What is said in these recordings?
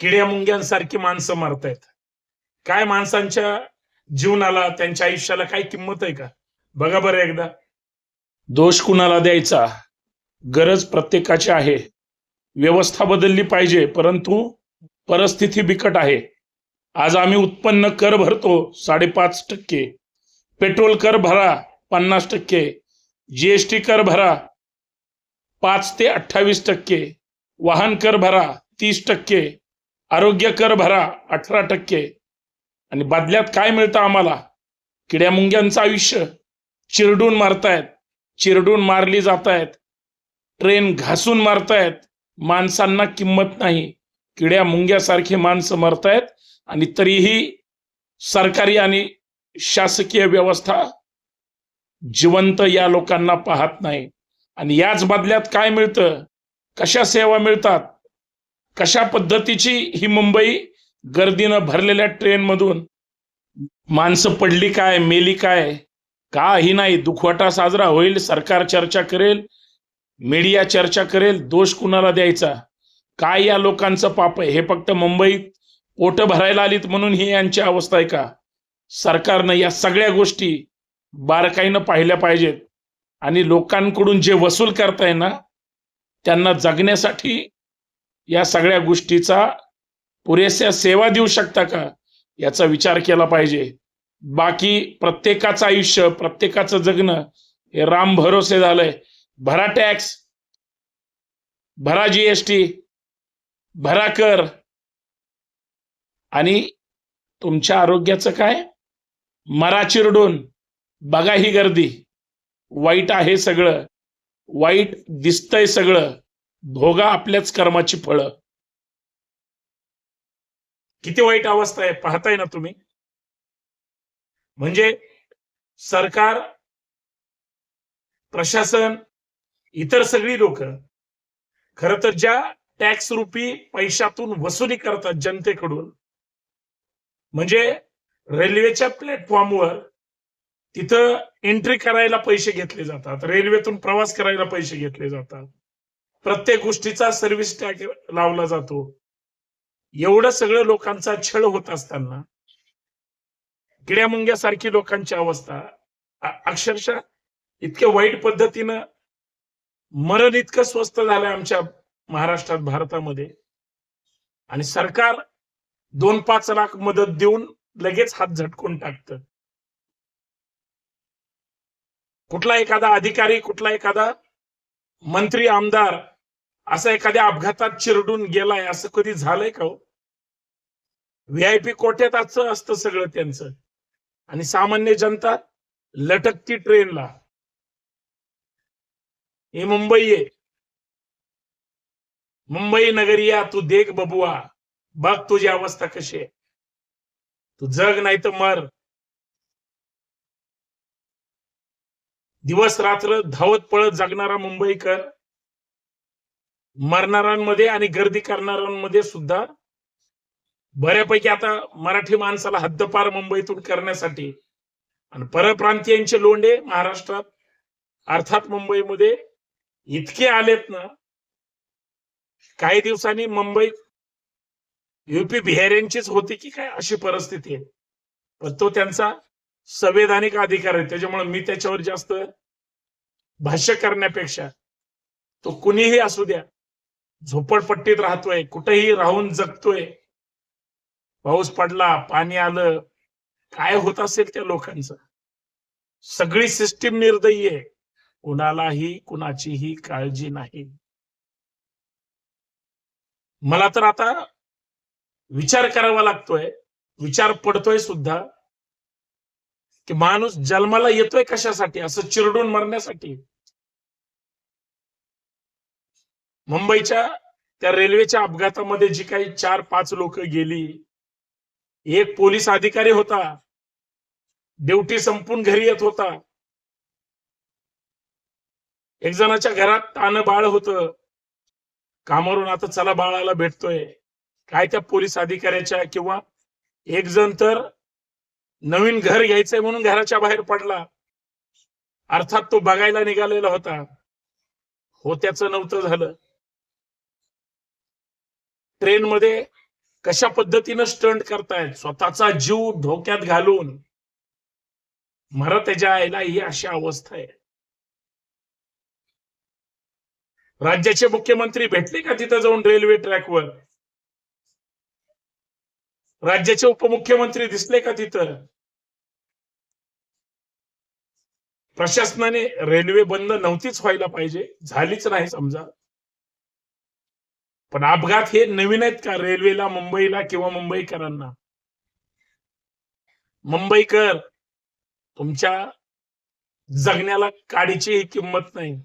किड्या मुंग्यांसारखी माणसं मारतायत. काय माणसांच्या जीवनाला त्यांच्या आयुष्याला काय किंमत आहे का? बघा बरं एकदा. दोष कुणाला द्यायचा? गरज प्रत्येकाची आहे. व्यवस्था बदलली पाहिजे परंतु परिस्थिती बिकट आहे. आज आम्ही उत्पन्न कर भरतो साडेपाच टक्के. पेट्रोल कर भरा पन्नास टक्के. जीएसटी कर भरा पाच ते अठ्ठावीस टक्के. वाहन कर भरा तीस टक्के. आरोग्य कर भरा अठरा टक्के. आणि बदल्यात काय मिळतं आम्हाला? किड्या मुंग्यांचं आयुष्य. चिरडून मारतायत. चिरडून मारली जात आहेत ट्रेन घासून मारतायत. माणसांना किंमत नाही. किड्या मुंग्यासारखी माणसं मरतायत. आणि तरीही सरकारी आणि शासकीय व्यवस्था जिवंत या लोकांना पाहत नाही. आणि याच बदल्यात काय मिळतं? कशा सेवा मिळतात? कशा पद्धतीची ही मुंबई गर्दीनं भरलेल्या ट्रेनमधून? माणसं पडली काय मेली काय? काही नाही? दुखवटा साजरा होईल सरकार चर्चा करेल मीडिया चर्चा करेल दोष कुणाला द्यायचा? काय या लोकांचं पाप आहे? हे फक्त मुंबईत पोट भरायला आलीत म्हणून ही यांची अवस्था आहे का? सरकारनं या सगळ्या गोष्टी बारकाईनं पाहिल्या पाहिजेत. आणि लोकांकडून जे वसूल करताय ना त्यांना जगण्यासाठी या सगळ्या गोष्टीचा पुरेशा सेवा देऊ शकता का? याचा विचार केला पाहिजे. बाकी प्रत्येकाचं आयुष्य प्रत्येकाचं जगणं हे राम भरोसे झालंय. भरा टॅक्स भरा जीएसटी भरा कर. आणि तुमच्या आरोग्याचं काय? मरा चिरडून. बघा ही गर्दी. वाईट आहे सगळं. वाईट दिसतंय सगळं. भोगा आपल्याच कर्माची फळं. किती वाईट अवस्था आहे पाहताय ना तुम्ही. म्हणजे सरकार प्रशासन इतर सगळी लोक खर तर ज्या टॅक्स रुपी पैशातून वसुली करतात जनतेकडून म्हणजे रेल्वेच्या प्लॅटफॉर्मवर तिथं एंट्री करायला पैसे घेतले जातात. रेल्वेतून प्रवास करायला पैसे घेतले जातात. प्रत्येक गोष्टीचा सर्व्हिस टॅक्स लावला जातो. एवढं सगळं लोकांचा छळ होत असताना किड्या मुंग्यासारखी लोकांची अवस्था अक्षरशः इतक्या वाईट पद्धतीनं मरण इतकं स्वस्त झालंय आमच्या महाराष्ट्रात भारतामध्ये. आणि सरकार दोन पाच लाख मदत देऊन लगेच हात झटकून टाकत. कुठला एखादा अधिकारी कुठला एखादा मंत्री आमदार असा एखाद्या अपघातात चिरडून गेलाय असं कधी झालंय का हो? व्हीआयपी कोट्यात असं असतं सगळं त्यांचं. आणि सामान्य जनता लटकती ट्रेनला. हे मुंबई आहे मुंबई नगरिया तू देख बबुआ. बघ तुझी अवस्था कशी आहे. तू जग नाही तर मर. दिवस रात्र धावत पळत जगणारा मुंबईकर मरणाऱ्यांमध्ये आणि गर्दी करणाऱ्यांमध्ये सुद्धा बऱ्यापैकी आता मराठी माणसाला हद्दपार मुंबईतून करण्यासाठी आणि परप्रांतीयांचे लोंडे महाराष्ट्रात अर्थात मुंबईमध्ये इतके आलेत ना काही दिवसांनी मुंबई युपी बिहाऱ्यांचीच होती की काय अशी परिस्थिती आहे. पण तो त्यांचा संवैधानिक अधिकार आहे त्याच्यामुळे मी त्याच्यावर जास्त भाष्य करण्यापेक्षा तो कुणीही असू द्या झोपडपट्टीत राहतोय कुठेही राहून जगतोय पाऊस पडला पाणी आलं काय होत असेल त्या लोकांचं? सगळी सिस्टीम निर्दयी आहे. कुणालाही कुणाचीही काळजी नाही. मला तर आता विचार करावा लागतोय. विचार पडतोय सुद्धा. की माणूस जन्माला येतोय कशासाठी? असं चिरडून मरण्यासाठी. मुंबईच्या त्या रेल्वेच्या अपघातामध्ये जी काही चार पाच लोक गेली एक पोलीस अधिकारी होता ड्युटी संपून घरी येत होता. एक जणाच्या घरात तान बाळ होत. कामावरून आता चला बाळाला भेटतोय. काय त्या पोलीस अधिकाऱ्याच्या किंवा एक जण तर नवीन घर घ्यायचंय म्हणून घराच्या बाहेर पडला. अर्थात तो बघायला निघालेला होता. हो त्याचं नव्हतं झालं. ट्रेन मध्ये कशा पद्धतीनं स्टंट करतायत? स्वतःचा जीव धोक्यात घालून. मरत त्याच्या आईला ही अशी अवस्था आहे. राज्याचे मुख्यमंत्री भेटले का तिथं जाऊन रेल्वे ट्रॅकवर राज्याचे उपमुख्यमंत्री दिसले का तिथं? प्रशासनाने रेल्वे बंद नव्हतीच व्हायला पाहिजे. झालीच नाही समजा. पण अपघात हे नवीन आहेत का रेल्वेला मुंबईला किंवा मुंबईकरांना? मुंबईकर तुमच्या जगण्याला काडीची किंमत नाही.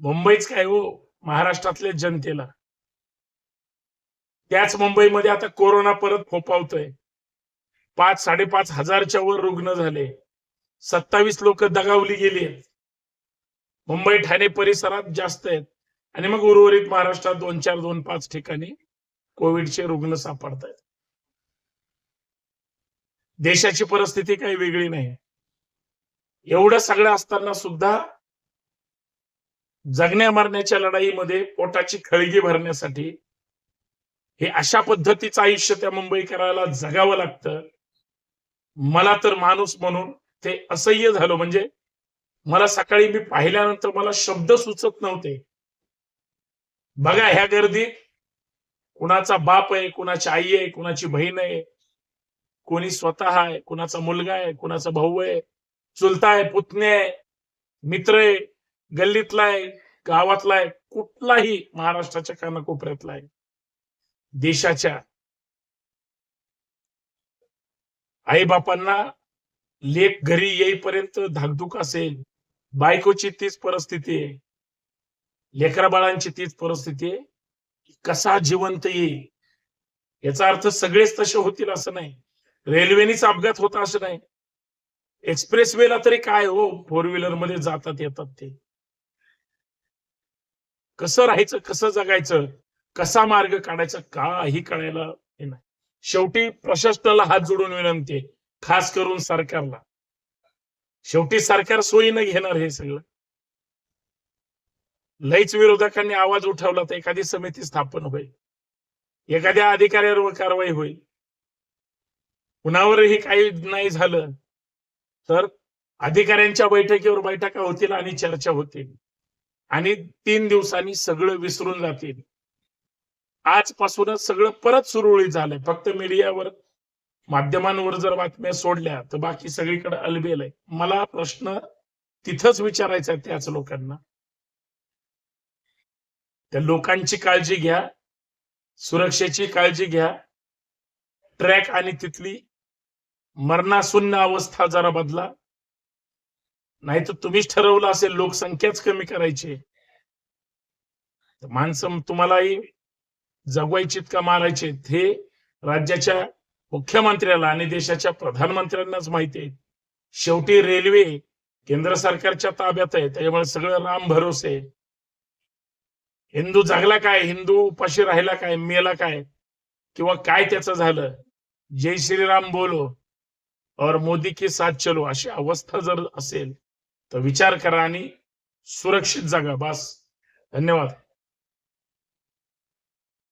मुंबईच काय हो? महाराष्ट्रातल्या जनतेला. त्याच मुंबईमध्ये आता कोरोना परत फोपावतोय. पाच साडेपाच हजारच्या वर रुग्ण झाले. सत्तावीस लोक दगावली गेली. आहेत मुंबई ठाणे परिसरात जास्त आहेत. आणि मग उर्वरित महाराष्ट्रात दोन चार दोन पाच ठिकाणी कोविडचे रुग्ण सापडत आहेत देशाची परिस्थिती काही वेगळी नाही. एवढं सगळं असताना सुद्धा जगण्या मरण्याच्या लढाईमध्ये पोटाची खळगी भरण्यासाठी हे अशा पद्धतीचं आयुष्य त्या मुंबईकराला जगावं लागतं. मला तर माणूस म्हणून ते असह्य झालं. म्हणजे मला सकाळी मी पाहिल्यानंतर मला शब्द सुचत नव्हते. बघा ह्या गर्दीत कुणाचा बाप आहे कुणाची आई आहे कुणाची बहीण आहे कोणी स्वतः आहे कुणाचा मुलगा आहे कुणाचा भाऊ आहे चुलता आहे पुतणे आहे मित्र आहे गल्लीतला आहे गावातला आहे कुठलाही महाराष्ट्राच्या कानाकोपऱ्यातला आहे. देशाच्या आई बापांना लेख घरी येईपर्यंत धाकधूक असेल बायकोची तीच परिस्थिती आहे. लेकरा बाळांची तीच परिस्थिती आहे. कसा जिवंत येईल? याचा अर्थ सगळेच तसे होतील असं नाही. रेल्वेनीच अपघात होता असं नाही. एक्सप्रेस वेला तरी काय हो? फोर व्हीलरमध्ये जातात येतात ते. कसं राहायचं? कसं जगायचं? कसा मार्ग काढायचा काही कळायला हे नाही. शेवटी प्रशासनाला हात जोडून विनंती आहे खास करून सरकारला. शेवटी सरकार सोयीनं घेणार हे सगळं. लईच विरोधकांनी आवाज उठवला तर एखादी समिती स्थापन होईल. एखाद्या अधिकाऱ्यावर कारवाई होईल. कुणावरही काही नाही झालं तर अधिकाऱ्यांच्या बैठकीवर बैठका होतील आणि चर्चा होतील. आणि तीन दिवसांनी सगळं विसरून जातील. आजपासूनच सगळं परत सुरळीत झालंय. फक्त मीडियावर माध्यमांवर जर बातम्या सोडल्या तर बाकी सगळीकडे अलबेल आहे. मला प्रश्न तिथंच विचारायचा आहे त्याच लोकांना. त्या लोकांची काळजी घ्या सुरक्षेची काळजी घ्या. ट्रॅक आणि तिथली मरणाशून्य अवस्था जरा बदला. नाही तर तुम्हीच ठरवलं असेल लोकसंख्याच कमी करायची माणसं तुम्हालाही जगवायचीत का मारायचे हे राज्याच्या मुख्यमंत्र्याला आणि देशाच्या प्रधानमंत्र्यांनाच माहिती आहे. शेवटी रेल्वे केंद्र सरकारच्या ताब्यात आहे. त्याच्यामुळे सगळं राम भरोसे हिंदू जगला काय? हिंदू उपाशी राहिला काय? मेला काय? किंवा काय त्याचं झालं? जय श्रीराम बोलो और मोदी की साथ चलो अशी अवस्था जर असेल तर विचार करा आणि सुरक्षित जगा. बस. धन्यवाद.